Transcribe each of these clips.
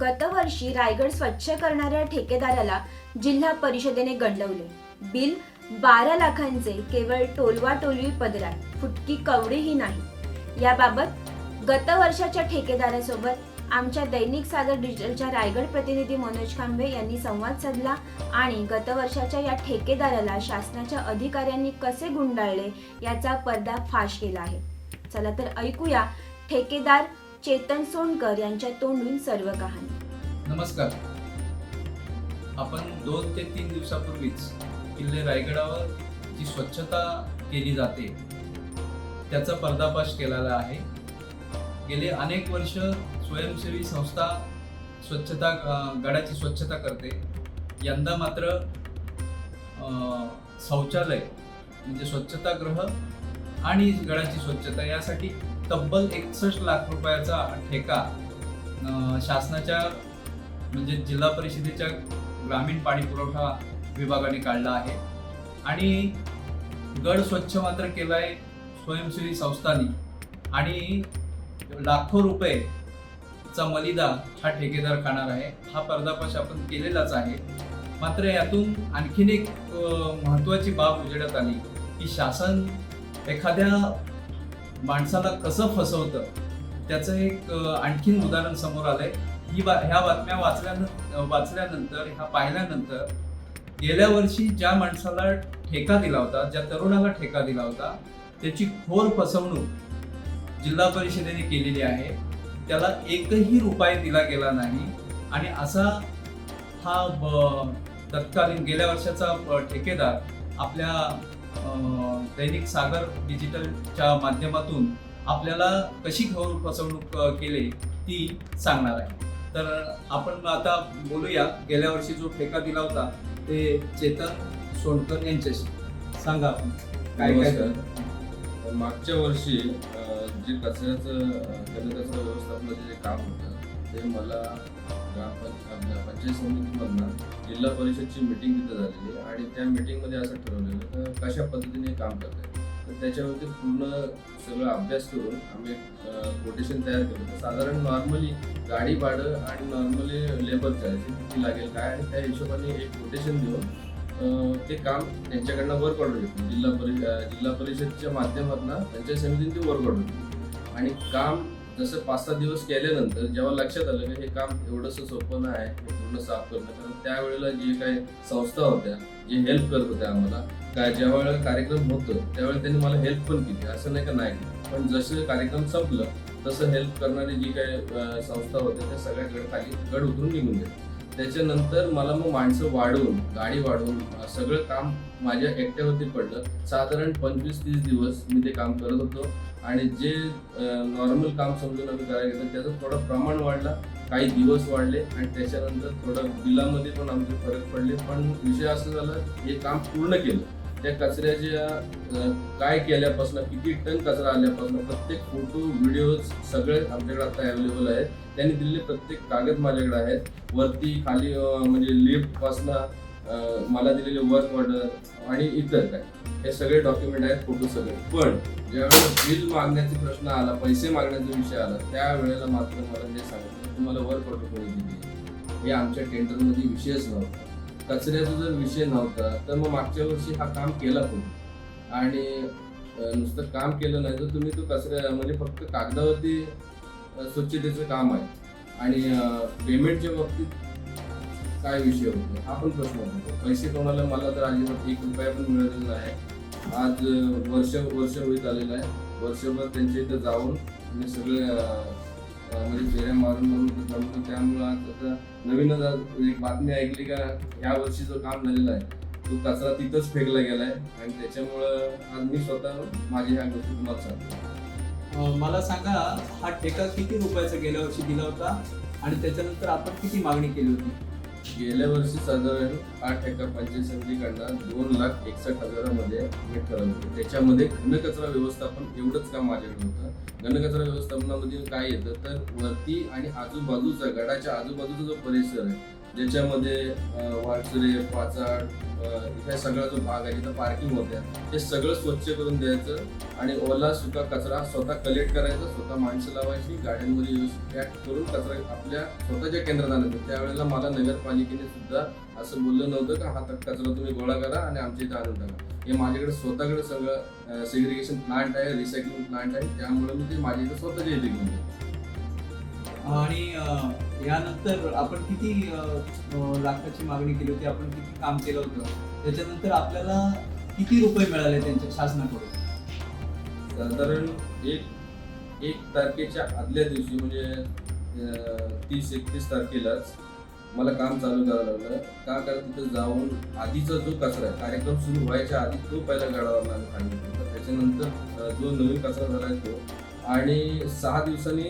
गतवर्षी रायगड स्वच्छ करणाऱ्या ठेकेदाराला जिल्हा परिषदेने गंडवले. बिल बारा लाखांचे केवळ टोलवा टोलवी पदरात. फुटकी कवडीही नाही. याबाबत गत वर्षाच्या ठेकेदारासोबत आमच्या दैनिक सागर डिजिटलच्या रायगड प्रतिनिधी मनोज खांबे यांनी संवाद साधला आणि गत वर्षाच्या या ठेकेदाराला शासनाच्या अधिकाऱ्यांनी कसे गुंडाळले याचा पर्दा फाश केला आहे. चला तर ऐकूया ठेकेदार चेतन सोनकर यांच्या तोंडून सर्व कहाणी. नमस्कार. आपण दोन ते तीन दिवसापूर्वीच किल्ले रायगडावर जी स्वच्छता केली जाते त्याचा पर्दापाश केलेला आहे. गेले अनेक वर्ष स्वयंसेवी संस्था स्वच्छता गडाची स्वच्छता करते. यंदा मात्र अं, शौचालय म्हणजे स्वच्छतागृह आणि गडाची स्वच्छता यासाठी तब्बल एकसष्ट लाख रुपयाचा ठेका शासनाच्या म्हणजे जिल्हा परिषदेच्या ग्रामीण पाणी पुरवठा विभागाने काढला आहे. आणि गड स्वच्छ मात्र केलाय स्वयंसेवी संस्थांनी. आणि लाखो रुपये चा मलिदा हा ठेकेदार खाणार आहे. हा पर्दापाश आपण केलेलाच आहे. मात्र यातून आणखीन एक महत्त्वाची बाब उजेडात आली की शासन एखाद्या माणसाला कसं फसवतं त्याचं एक आणखीन उदाहरण समोर आलंय. ही बा ह्या बातम्या वाचल्यानंतर वाचल्यानंतर ह्या पाहिल्यानंतर गेल्या वर्षी ज्या माणसाला ठेका दिला होता ज्या तरुणाला ठेका दिला होता त्याची खोर फसवणूक जिल्हा परिषदेने केलेली आहे. त्याला एकही रुपये दिला गेला नाही. आणि असा हा तत्कालीन गेल्या वर्षाचा ठेकेदार आपल्या दैनिक सागर डिजिटलच्या माध्यमातून आपल्याला कशी खोर फसवणूक केली ती सांगणार आहे तर आपण आता बोलूया गेल्या वर्षी जो ठेका दिला होता ते चेतन सोनकर यांच्याशी सांगा आपण काय काय. झालं? मागच्या वर्षी जे कचऱ्याचं कचऱ्याचं व्यवस्थापनाचं जे काम होतं ते मला आपल्या पंचायत समितीमधनं जिल्हा परिषदची मिटिंग तिथं झालेली आणि त्या मिटिंगमध्ये असं ठरवलेलं तर कशा पद्धतीने हे काम करतात तर त्याच्यावरती पूर्ण सगळं अभ्यास करून आम्ही कोटेशन तयार केलं तर साधारण नॉर्मली गाडी भाडं आणि नॉर्मली लेबर चार्ज किती लागेल काय आणि त्या हिशोबाने एक कोटेशन देऊन ते काम त्यांच्याकडनं वर्क ऑर्डर घेतलं जिल्हा परि जिल्हा परिषदच्या माध्यमातून पंचायत समितीने ते वर्क ऑर्डर घेतलं आणि काम जसं पाच सहा दिवस केल्यानंतर जेव्हा लक्षात आलं की हे काम एवढंसं सोपं नाही आहे हे पूर्ण साफ करणं कारण त्यावेळेला जे काही संस्था होत्या जे हेल्प करत होत्या आम्हाला काय ज्या वेळेला कार्यक्रम होतं त्यावेळेला त्यांनी मला हेल्प पण केली. असं नाही का नाही केली. पण जसं कार्यक्रम संपलं तसं हेल्प करणारी जी काही संस्था होत्या त्या सगळ्या गड खाली गड उतरून निघून गेल्या त्याच्यानंतर मला मग माणसं वाढवून गाडी वाढवून सगळं काम माझ्या एकट्यावरती पडलं. साधारण पंचवीस तीस दिवस मी ते काम करत होतो. आणि जे नॉर्मल काम समजून आम्ही करायला घेतलं त्याचं थोडं प्रमाण वाढला काही दिवस वाढले आणि त्याच्यानंतर थोडं बिलामध्ये पण आमचे फरक पडले. पण विषय असं झालं हे काम पूर्ण केलं. त्या कचऱ्याच्या काय केल्यापासून किती टन कचरा आल्यापासून प्रत्येक फोटो व्हिडिओ सगळे आमच्याकडे आता अवेलेबल आहेत. त्यांनी दिलेले प्रत्येक कागद माझ्याकडे आहेत. वरती खाली म्हणजे लिफ्टपासनं मला दिलेले वर्क ऑर्डर आणि इतर काय हे सगळे डॉक्युमेंट आहेत फोटो सगळे. पण ज्यावेळेला बिल मागण्याचा प्रश्न आला पैसे मागण्याचा विषय आला त्यावेळेला मात्र मला जे सांगितलं तुम्हाला वर्क ऑर्डर कोणी दिली हे आमच्या टेंडरमध्ये विषयच नव्हता. कचऱ्याचा जर विषय नव्हता तर मग मागच्या वर्षी हा काम केला कोणी? आणि नुसतं काम केलं नाही तर तुम्ही तो कचऱ्या म्हणजे फक्त कागदावरती स्वच्छतेचं काम आहे. आणि पेमेंटच्या बाबतीत काय विषय होतो? हा पण प्रश्न होतो. पैसे कोणाला? मला तर अजिबात एक रुपया पण मिळालेला आहे आज वर्ष वर्ष होत आलेलं आहे. वर्षभर त्यांच्या इथं जाऊन मी सगळे म्हणजे फेऱ्या मारून मारून जाऊन जमतो त्यामुळं आज आता नवीनच एक बातमी ऐकली का ह्या वर्षी जो काम झालेला आहे. तो कचरा तिथंच फेकला गेलाय आणि त्याच्यामुळं आज मी स्वतः माझ्या ह्या गोष्टी तुम्हाला सांगतो. मला सांगा हा ठेका किती रुपयाचा गेल्या वर्षी दिला होता? आणि त्याच्यानंतर आपण किती मागणी केली होती? गेल्या वर्षी साधारण आठ एका पंचायत समितीकडनं दोन लाख एकसष्ट हजारामध्ये मी ठरवलं होतं. त्याच्यामध्ये घनकचरा व्यवस्थापन एवढंच काम माझ्याकडे होतं घनकचरा व्यवस्थापनामध्ये काय येतं तर वरती आणि आजूबाजूचा गडाच्या आजूबाजूचा जो परिसर आहे ज्याच्यामध्ये अं, पाचाड ह्या सगळा जो भाग आहे जिथं पार्किंग होत्या ते सगळं स्वच्छ करून द्यायचं आणि ओला सुका कचरा स्वतः कलेक्ट करायचा स्वतः माणसं लावायची गाड्यांमध्ये पॅक करून कचरा आपल्या स्वतःच्या केंद्रात आणायचं. त्यावेळेला मला नगरपालिकेने सुद्धा असं बोललं नव्हतं का हा कचरा तुम्ही गोळा करा आणि आमच्या इथं आणून टाका. हे माझ्याकडे स्वतःकडे सगळं सेग्रिगेशन प्लांट आहे रिसायकलिंग प्लांट आहे त्यामुळे मी ते माझ्याकडे स्वतःच्या इथे घेऊन आणि यानंतर आपण किती लाखाची मागणी केली होती आपण किती काम केलं होतं? त्याच्यानंतर आपल्याला किती रुपये मिळाले त्यांच्या शासनाकडून? साधारण एक एक तारखेच्या आदल्या दिवशी म्हणजे तीस एकतीस तारखेलाच मला काम चालू करावं लागलं. का कारण तिथं जाऊन आधीचा जो कचरा आहे कार्यक्रम सुरू व्हायच्या आधी तो पहिला गाडावर लागला सांगितलं त्याच्यानंतर जो नवीन कचरा झाला आहे तो. आणि सहा दिवसांनी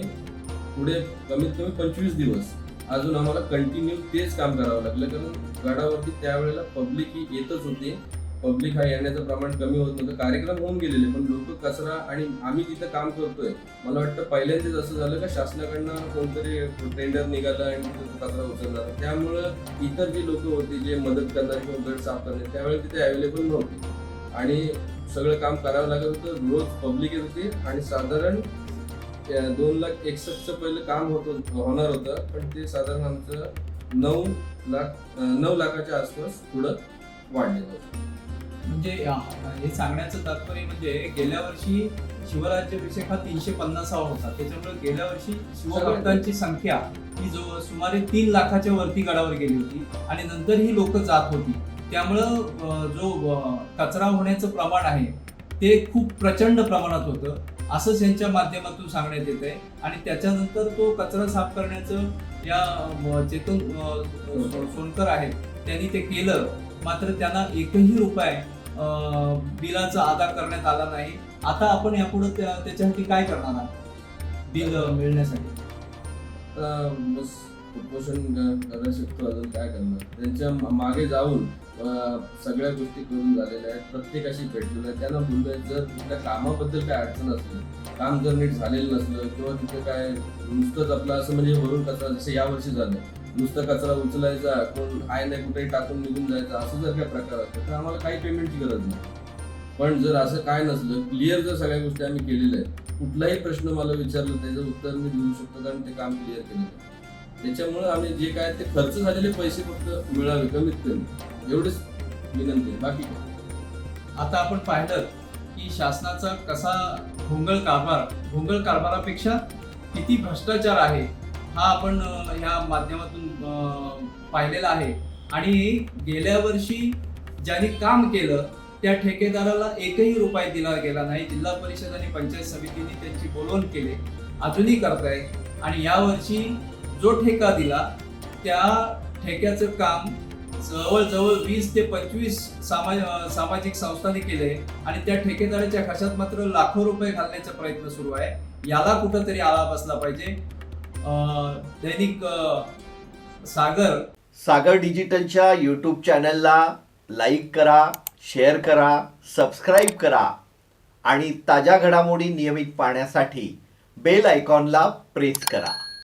पुढे कमीत कमी पंचवीस दिवस अजून आम्हाला कंटिन्यू तेच काम करावं लागलं. कारण गडावरती त्यावेळेला पब्लिक ही येतच होती. पब्लिक हा येण्याचं प्रमाण कमी होत नव्हतं. कार्यक्रम होऊन गेलेले पण लोक कचरा आणि आम्ही तिथं काम करतोय मला वाटतं पहिल्यांदाच असं झालं का शासनाकडनं कोणतरी टेंडर निघालं आणि कचरा उचलला. त्यामुळं इतर जी लोक होती जे मदत करणारे किंवा गट साफ करणारे त्यावेळेला तिथे अवेलेबल नव्हते. आणि सगळं काम करावं लागत होतं. रोज पब्लिक येत होती आणि साधारण दोन लाख एकसष्टचं पहिलं काम होत होणार होतं पण ते साधारण आमचं नऊ लाख नऊ लाखाच्या आसपास पुढं वाढलेलं होतं. म्हणजे हे सांगण्याचं तात्पर्य म्हणजे गेल्या वर्षी शिवराज्याभिषेक हा तीनशे पन्नासावा होता. त्याच्यामुळे गेल्या वर्षी शिवभक्तांची संख्या ही जो सुमारे तीन लाखाच्या वरती गडावर गेली होती आणि नंतर ही लोक जात होती. त्यामुळं जो कचरा होण्याचं प्रमाण आहे ते खूप प्रचंड प्रमाणात होतं. असंच यांच्या माध्यमातून सांगण्यात येत आहे आणि त्याच्यानंतर तो कचरा साफ करण्याचं या चेतन सोनकर आहेत त्यांनी ते केलं. मात्र त्यांना एकही रुपये बिलाचा अदा करण्यात आला नाही. आता आपण यापुढे त्याच्यासाठी काय करणार आहात? बिल मिळण्यासाठी. बस उपोषण करू शकतो अजून काय करणार? त्यांच्या मागे जाऊन सगळ्या गोष्टी करून झालेल्या आहेत. प्रत्येकाशी भेटलेलं आहे. त्यांना बोललोय जर कुठल्या कामाबद्दल काय अडचण असली काम जर नीट झालेलं नसलं किंवा तिथे काय नुसतंच आपलं असं म्हणजे वरून कचरा जसं यावर्षी झालं. नुसतं कचरा उचलायचा कोण आहे नाही कुठेही टाकून निघून जायचा असं जर काय प्रकार असतो तर आम्हाला काही पेमेंटची गरज नाही. पण जर असं काय नसलं क्लिअर जर सगळ्या गोष्टी आम्ही केलेल्या आहेत कुठलाही प्रश्न मला विचारलं त्याचं उत्तर मी देऊ शकतो कारण ते काम क्लिअर केलेलं आहे. त्याच्यामुळे आम्ही जे काय ते खर्च झालेले पैसे फक्त मिळावे कमीत कमी. एवढेच विनंती आहे. बाकी आता आपण पाहिलं की शासनाचा कसा भोंगळ कारभार भोंगळ कारभारापेक्षा किती भ्रष्टाचार आहे हा आपण ह्या माध्यमातून अं, पाहिलेला आहे. आणि गेल्या वर्षी ज्यांनी काम केलं त्या ठेकेदाराला एकही रुपये दिला गेला नाही. जिल्हा परिषद आणि पंचायत समितीने त्यांची बोलवण केले. अजूनही करताय आणि यावर्षी जो ठेका दिला त्या ठेक्याचं काम जवळजवळ वीस ते पंचवीस सामाज सामाजिक संस्थांनी केले आणि त्या ठेकेदाराच्या खशात मात्र लाखो रुपये घालण्याचा प्रयत्न सुरू आहे. याला कुठंतरी आळा बसला पाहिजे. दैनिक सागर. सागर डिजिटलच्या यूट्यूब चॅनलला लाईक करा शेअर करा सबस्क्राईब करा आणि ताज्या घडामोडी नियमित पाहण्यासाठी बेल आयकॉनला प्रेस करा.